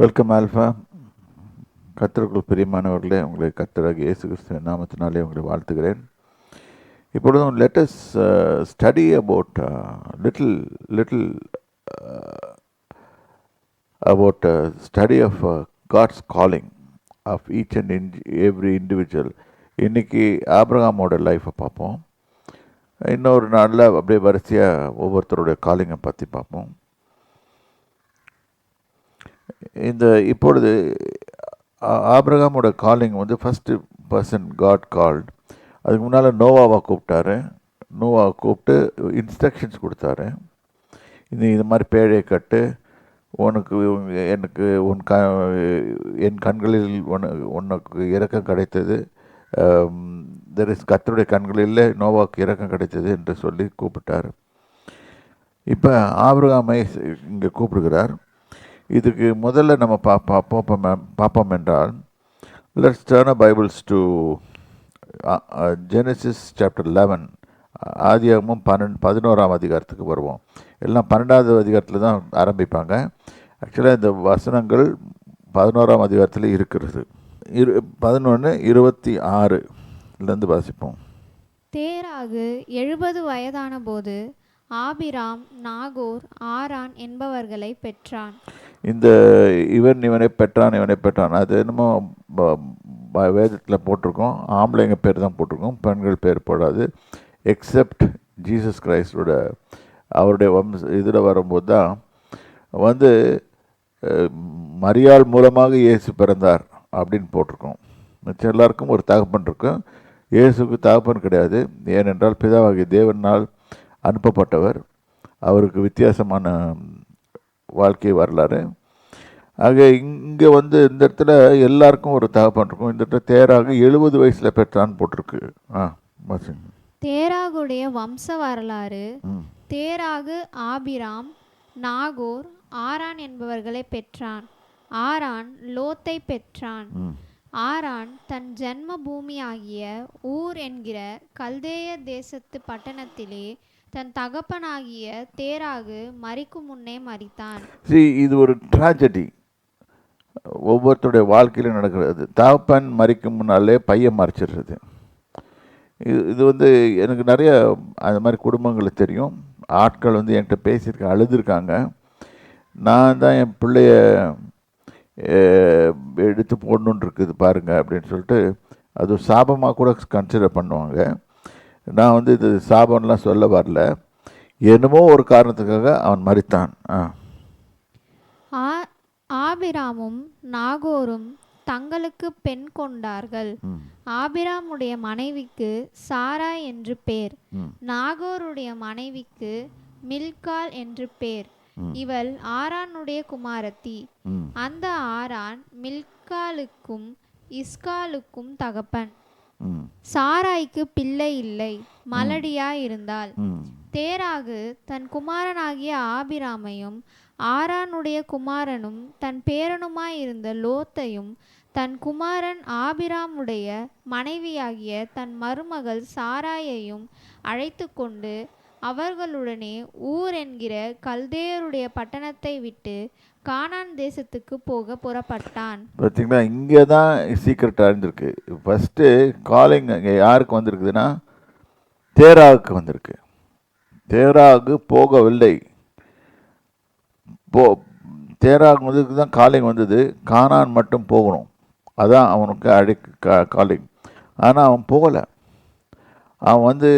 Welcome alpha கத்தருக்குள் பிரியமானவர்களே உங்களை கத்தராக இயேசு கிறிஸ்துவ நாமத்தினாலே உங்களை வாழ்த்துகிறேன். இப்பொழுதும் let's study about little little about study of God's calling of each and in every individual இன்றைக்கி ஆப்ரஹாமோட லைஃப்பை பார்ப்போம். இன்னொரு நாளில் அப்படியே வரிசையாக ஒவ்வொருத்தருடைய காலிங்கை பற்றி பார்ப்போம். இந்த இப்பொழுது ஆப்ரகாமோட ஆபிரகாமோட காலிங் வந்து ஃபஸ்ட்டு பர்சன் காட் கால்ட் அதுக்கு முன்னால் நோவாவை கூப்பிட்டாரு. நோவாவை கூப்பிட்டு இன்ஸ்ட்ரக்ஷன்ஸ் கொடுத்தாரு. இது இது மாதிரி பேழையை கட்டு. உனக்கு எனக்கு உன் க என் கண்களில் உன உனக்கு இறக்கம் கிடைத்தது. தெர் இஸ் கத்தருடைய கண்களில் நோவாவுக்கு இறக்கம் கிடைத்தது என்று சொல்லி கூப்பிட்டார். இப்போ ஆபிரகாமை இங்கே கூப்பிடுகிறார். இதுக்கு முதல்ல நம்ம பா பார்ப்போம் பார்ப்போம் என்றால் let's turn Bibles to Genesis chapter eleven ஆதியாகமும் பன்னெண்டு பதினோராம் அதிகாரத்துக்கு வருவோம். எல்லாம் பன்னெண்டாவது அதிகாரத்தில் தான் ஆரம்பிப்பாங்க. ஆக்சுவலாக இந்த வசனங்கள் பதினோராம் அதிகாரத்தில் இருக்கிறது. இரு பதினொன்று இருபத்தி ஆறுலேருந்து வாசிப்போம். தேராகு எழுபது வயதான போது ஆபிராம் நாகூர் ஆரான் என்பவர்களை பெற்றான். இந்த இவன் இவனை பெற்றான் இவனை பெற்றான். அது என்னமோ வேதத்தில் போட்டிருக்கோம். ஆம்பளைங்க பேர் தான் போட்டிருக்கோம். பெண்கள் பேர் போடாது. எக்ஸப்ட் ஜீசஸ் கிரைஸ்டோட அவருடைய வம்ச இதில் வரும்போது தான் வந்து மரியாள் மூலமாக இயேசு பிறந்தார் அப்படின்னு போட்டிருக்கோம். மிச்சம் எல்லாருக்கும் ஒரு தகப்பன் இருக்கும் இயேசுக்கு தகப்பன் கிடையாது. ஏனென்றால் பிதாவாகிய தேவனால் அனுப்பப்பட்டவர். அவருக்கு வித்தியாசமான வாழ்க்கை வரலாறு. ஆக இங்கே வந்து இந்த இடத்துல எல்லாருக்கும் ஒரு தகப்பன் இருக்கும். இந்த இடத்துல தேராக எழுபது வயசில் பெற்றான்னு போட்டிருக்கு. ஆ. தேராகுடைய வம்ச வரலாறு தேராகு ஆபிராம் நாகோர் ஆரான் என்பவர்களை பெற்றான். ஆரான் லோத்தை பெற்றான். ஆரான் தன் ஜன்ம பூமியாகிய ஊர் என்கிற கல்தேய தேசத்து பட்டணத்திலே தன் தகப்பனாகிய தேராகு மறிக்கும் முன்னே மறித்தான் see இது ஒரு ட்ராஜடி ஒவ்வொருத்தருடைய வாழ்க்கையிலும் நடக்கிறது. தகப்பன் மறிக்கும் முன்னாலே பையன் மறைச்சிடுறது. இது இது வந்து எனக்கு நிறைய அந்த மாதிரி குடும்பங்களுக்கு தெரியும். ஆட்கள் வந்து என்கிட்ட பேசியிருக்க அழுதுருக்காங்க. நான் தான் என் பிள்ளைய எடுத்து போடணுன்னு இருக்குது பாருங்கள் அப்படின்னு சொல்லிட்டு அது சாபமாக கூட கன்சிடர் பண்ணுவாங்க. நான் வந்து இது சாபம்லாம் சொல்ல வரல. என்னமோ ஒரு காரணத்துக்காக அவன் மறித்தான் ஆபிராமும் நாகோரும் தங்களுக்கு பெண் கொண்டார்கள். ஆபிராமுடைய மனைவிக்கு சாரா என்று பேர். நாகோருடைய மனைவிக்கு மில்கால் என்று பேர். இவள் ஆரானுடைய குமாரத்தி. அந்த ஆரான் மில்காலுக்கும் இஸ்காலுக்கும் தகப்பன். சாராய்க்கு பிள்ளை இல்லை மலடியாய் இருந்தாள் ம். தேராகு தன் குமாரனாகிய ஆபிராமையும் ஆரானுடைய குமாரனும் தன் பேரனுமாயிருந்த லோத்தையும் தன் குமாரன் ஆபிராமுடைய மனைவியாகிய தன் மருமகள் சாராயையும் அழைத்து கொண்டு அவர்களுடனே ஊர் என்கிற கல்தேயருடைய பட்டணத்தை விட்டு கானான் தேசத்துக்கு போக புறப்பட்டான். பார்த்தீங்களா இங்கே தான் சீக்கிரட் அறிந்திருக்கு. ஃபஸ்ட்டு காலிங் அங்கே யாருக்கு வந்திருக்குதுன்னா தேராவுக்கு வந்திருக்கு. தேராவுக்கு போகவில்லை. போ தேராவுக்கு வந்ததுக்கு தான் காலிங் வந்தது. கானான் மட்டும் போகணும். அதான் அவனுக்கு அழை காலிங் ஆனால் அவன் போகலை. அவன் வந்து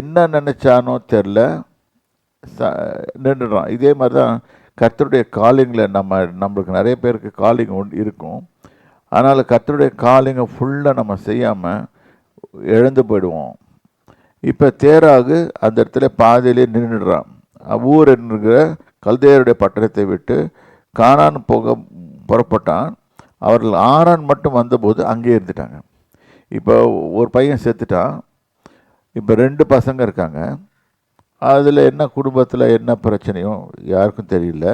என்ன நினச்சானோ தெரில. ச நின்றுடுறான். இதே மாதிரி தான் கர்த்தருடைய காலிங்கில் நம்ம நம்மளுக்கு நிறைய பேருக்கு காலிங் இருக்கும். அதனால் கர்த்தருடைய காலிங்கை ஃபுல்லாக நம்ம செய்யாமல் இழந்து போயிடுவோம். இப்போ தேராகு அந்த இடத்துல பாதையிலே நின்றுடுறான். ஊர் என்கிற கல்தேயருடைய பட்டணத்தை விட்டு காணான் போக புறப்பட்டான். அவர்கள் ஆறான் மட்டும் வந்தபோது அங்கேயே இருந்துட்டாங்க. இப்போ ஒரு பையன் செத்துட்டான். இப்போ ரெண்டு பசங்க இருக்காங்க. அதில் என்ன குடும்பத்தில் என்ன பிரச்சனையும் யாருக்கும் தெரியல.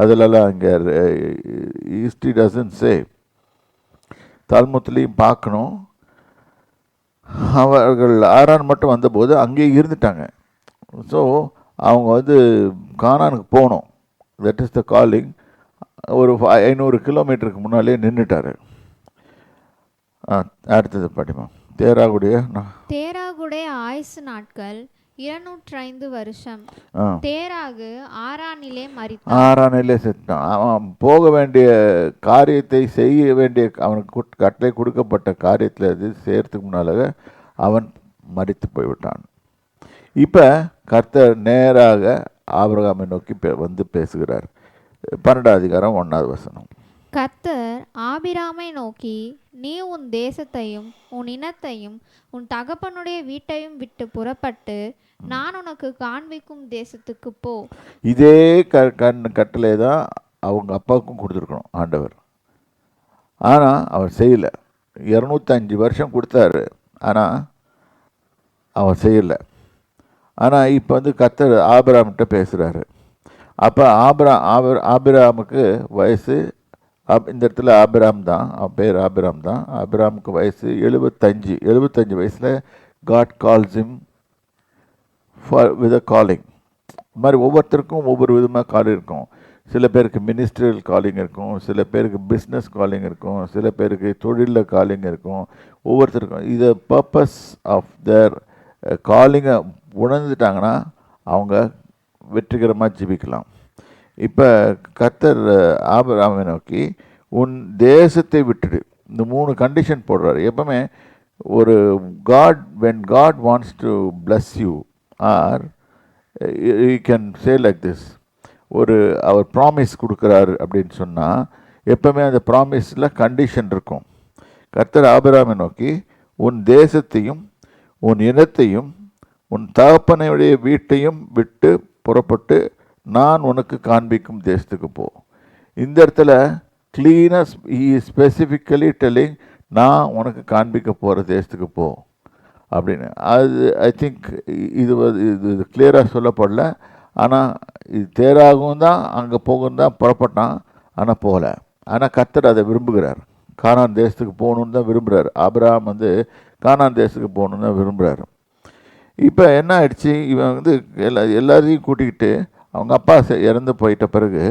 அதிலலாம் இங்கே ஹிஸ்ட்ரி டசன் சே தால்முத்துலேயும் பார்க்கணும். அவர்கள் ஆறான் மட்டும் வந்தபோது அங்கேயே இருந்துட்டாங்க. ஸோ அவங்க வந்து கானானுக்கு போகணும் தட் இஸ் த காலிங் ஒரு ஐநூறு கிலோமீட்டருக்கு முன்னாலே நின்றுட்டாரு அடுத்தது பாட்டிமா. தேராகுடைய தேராகுடைய ஆயுசு நாட்கள் இருநூற்றைந்து வருஷம். தேராகு ஆரானிலே மரித்தான். ஆறானிலே செத்தான். அவன் போக வேண்டிய காரியத்தை செய்ய வேண்டிய அவனுக்கு குட்- கட்டளை கொடுக்கப்பட்ட காரியத்தில் அது செய்யறதுக்கு முன்னால அவன் மரித்து போய்விட்டான். இப்போ கர்த்தர் நேராக ஆபிரகாமை நோக்கி வந்து பேசுகிறார். பன்னெண்டாம் அதிகாரம் ஒன்றாவது வசனம். கர்த்தர் ஆபிராமை நோக்கி நீ உன் தேசத்தையும் உன் இனத்தையும் உன் தகப்பனுடைய வீட்டையும் விட்டு புறப்பட்டு நான் உனக்கு காண்பிக்கும் தேசத்துக்கு போ. இதே க கண் கட்டளை தான் அவங்க அப்பாவுக்கும் கொடுத்துருக்கணும் ஆண்டவர். ஆனால் அவர் செய்யலை. இரநூத்தஞ்சு வருஷம் கொடுத்தாரு. ஆனால் அவர் செய்யலை. ஆனால் இப்போ வந்து கத்தர் ஆபிராம்கிட்ட பேசுகிறாரு அப்போ ஆபிரா ஆபிர ஆபிராமுக்கு வயசு அப் இந்த இடத்துல ஆபிராம் தான். அவன் பேர் ஆபிராம் தான். ஆபிராமுக்கு வயசு எழுபத்தஞ்சு எழுபத்தஞ்சு வயசில் God calls him for with a calling இது மாதிரி ஒவ்வொருத்தருக்கும் ஒவ்வொரு விதமாக காலிங் இருக்கும். சில பேருக்கு மினிஸ்ட்ரியல் காலிங் இருக்கும். சில பேருக்கு பிஸ்னஸ் காலிங் இருக்கும். சில பேருக்கு தொழிலில் காலிங் இருக்கும். ஒவ்வொருத்தருக்கும் இது பர்பஸ் ஆஃப் தேர் காலிங்கை உணர்ந்துட்டாங்கன்னா அவங்க வெற்றிகரமாக ஜீவிக்கலாம். இப்போ கர்த்தர் ஆபராமை நோக்கி உன் தேசத்தை விட்டுடு. இந்த மூணு கண்டிஷன் போடுறாரு. எப்பவுமே ஒரு God when God wants to bless you are you can say like this ஒரு அவர் ப்ராமிஸ் கொடுக்குறாரு அப்படின்னு சொன்னால் எப்பவுமே அந்த ப்ராமிஸில் கண்டிஷன் இருக்கும். கர்த்தர் ஆபராமை நோக்கி உன் தேசத்தையும் உன் இனத்தையும் உன் தகப்பனையுடைய வீட்டையும் விட்டு புறப்பட்டு நான் உனக்கு காண்பிக்கும் தேசத்துக்கு போ. இந்த இடத்துல க்ளீனாக ஈ ஸ்பெசிஃபிக்கலி டெல்லிங் நான் உனக்கு காண்பிக்க போகிற தேசத்துக்கு போ. அப்படின்னு. அது ஐ திங்க் இது இது இது கிளியராக சொல்லப்படல. ஆனால் இது தேராகவும் தான் அங்கே போகும் தான் புறப்பட்டான். ஆனால் போகல. ஆனால் கத்தர் அதை விரும்புகிறார். கானான் தேசத்துக்கு போகணுன்னு தான் விரும்புகிறார். அபிராம் வந்து கானான் தேசத்துக்கு போகணுன்னு தான் விரும்புகிறார். இப்போ என்ன ஆயிடுச்சு? இவன் வந்து எல்லா எல்லாரையும் கூட்டிக்கிட்டு அவங்க அப்பா செ- இறந்து போயிட்ட பிறகு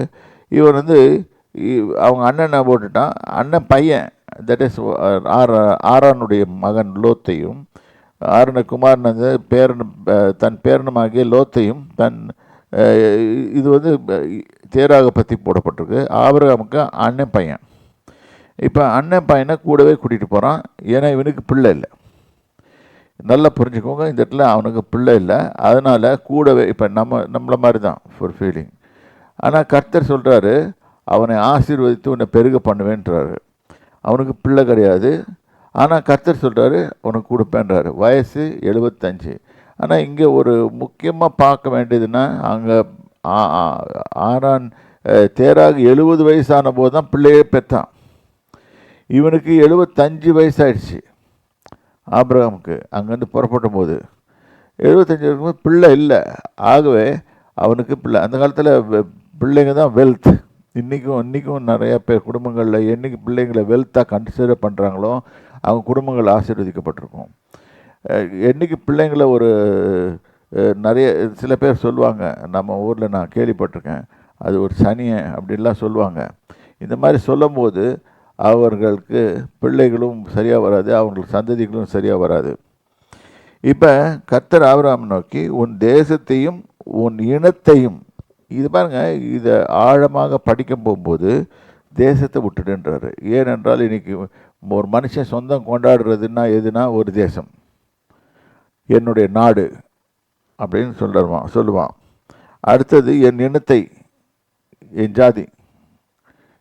இவன் வந்து இ- அவங்க அண்ணனை போட்டுட்டான்? அண்ணன் பையன் தட் இஸ் ஆர் ஆரானுடைய மகன் லோத்தையும் ஆரண குமாரன் வந்து பேரன் தன் பேரனுமாகிய லோத்தையும் தன் இது வந்து தேராக பற்றி போடப்பட்டிருக்கு. ஆபரகமுக்கு அண்ணன் பையன். இப்போ அண்ணன் பையனை கூடவே கூட்டிகிட்டு போகிறான் ஏன்னா இவனுக்கு பிள்ளை இல்லை. நல்லா புரிஞ்சுக்கோங்க. இந்த இடத்துல அவனுக்கு பிள்ளை இல்லை. அதனால் கூடவே இப்போ நம்ம நம்மளை மாதிரி தான் ஒரு ஃபீலிங் ஆனால் கர்த்தர் சொல்கிறாரு அவனை ஆசீர்வதித்து உன்னை பெருக பண்ணுவேன்றாரு. அவனுக்கு பிள்ளை கிடையாது. ஆனால் கர்த்தர் சொல்கிறாரு உனக்கு கொடுப்பேன்றாரு. வயசு எழுபத்தஞ்சு. ஆனால் இங்கே ஒரு முக்கியமாக பார்க்க வேண்டியதுன்னா அங்கே ஆறான் தேராக எழுபது வயசான போது தான் பிள்ளையே பெற்றான் இவனுக்கு எழுபத்தஞ்சு வயசாயிடுச்சு. ஆபிரகாமுக்கு அங்கேருந்து புறப்பட்ட போது எழுபத்தஞ்சி வரும்போது பிள்ளை இல்லை. ஆகவே அவனுக்கு பிள்ளை. அந்த காலத்தில் பிள்ளைங்க தான் வெல்த் இன்றைக்கும் இன்றைக்கும் நிறையா பேர் குடும்பங்களில் என்னைக்கு பிள்ளைங்களை வெல்த்தாக கன்சிடர் பண்ணுறாங்களோ அவங்க குடும்பங்கள் ஆசீர்வதிக்கப்பட்டிருக்கும். என்றைக்கு என்னைக்கு பிள்ளைங்களை ஒரு நிறைய சில பேர் சொல்லுவாங்க நம்ம ஊரில் நான் கேள்விப்பட்டிருக்கேன் அது ஒரு சனியை அப்படின்லாம் சொல்லுவாங்க. இந்த மாதிரி சொல்லும்போது அவர்களுக்கு பிள்ளைகளும் சரியாக வராது அவங்களுக்கு சந்ததிகளும் சரியாக வராது. இப்போ கர்த்தர் ஆபிரகாம் நோக்கி உன் தேசத்தையும் உன் இனத்தையும் இது பாருங்கள் இதை ஆழமாக படிக்க போகும்போது தேசத்தை விட்டுடுன்றாரு. ஏனென்றால் இன்றைக்கி ஒரு மனுஷன் சொந்தம் கொண்டாடுறதுன்னா எதுனா ஒரு தேசம். என்னுடைய நாடு அப்படின்னு சொல்லுவான் சொல்லுவான். அடுத்தது என் இனத்தை என் ஜாதி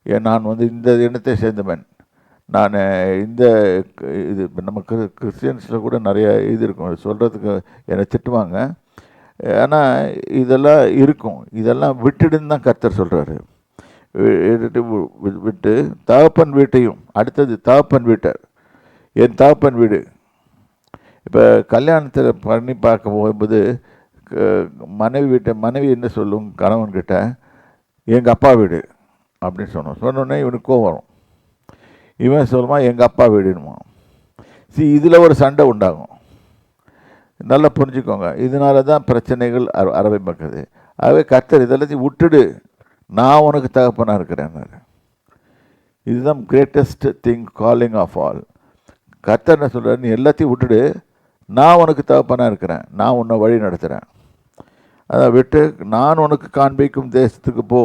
நான் வந்து இந்த இனத்தை சேர்ந்தவன். நான் இந்த இது நம்ம கிறிஸ்டியன்ஸில் கிறிஸ்டியன்ஸில் கூட நிறைய இது இருக்கும். சொல்கிறதுக்கு என்னை திட்டுவாங்க. ஆனால் இதெல்லாம் இருக்கும். இதெல்லாம் விட்டுடுன்னு தான் கர்த்தர் சொல்கிறாரு விட்டு தகப்பன் வீட்டையும் அடுத்தது தகப்பன் வீட்டார் என் தகப்பன் வீடு. இப்போ கல்யாணத்தில் பண்ணி பார்க்க போகும்போது க- மனைவி வீட்டை மனைவி என்ன சொல்லும் கணவன்கிட்ட? எங்கள் அப்பா வீடு. அப்படின்னு சொன்னோம். சொன்னோடனே இவனுக்கு கோவம் வரும். இவன் சொல்லுமா எங்கள் அப்பா வீடுமா சி இதில் ஒரு சண்டை உண்டாகும். நல்லா புரிஞ்சுக்கோங்க. இதனால தான் பிரச்சனைகள் அர ஆரம்பிக்குது ஆகவே கர்த்தர் இதெல்லாத்தையும் விட்டுடு. நான் உனக்கு தகப்பனாக இருக்கிறேன்னாரு. இதுதான் greatest thing calling of all கர்த்தர் என்ன சொல்கிறார் நீ எல்லாத்தையும் விட்டுடு. நான் உனக்கு தகப்பனாக இருக்கிறேன். நான் உன்னை வழி நடத்துகிறேன் அதை விட்டு நான் உனக்கு காண்பிக்கும் தேசத்துக்கு போ.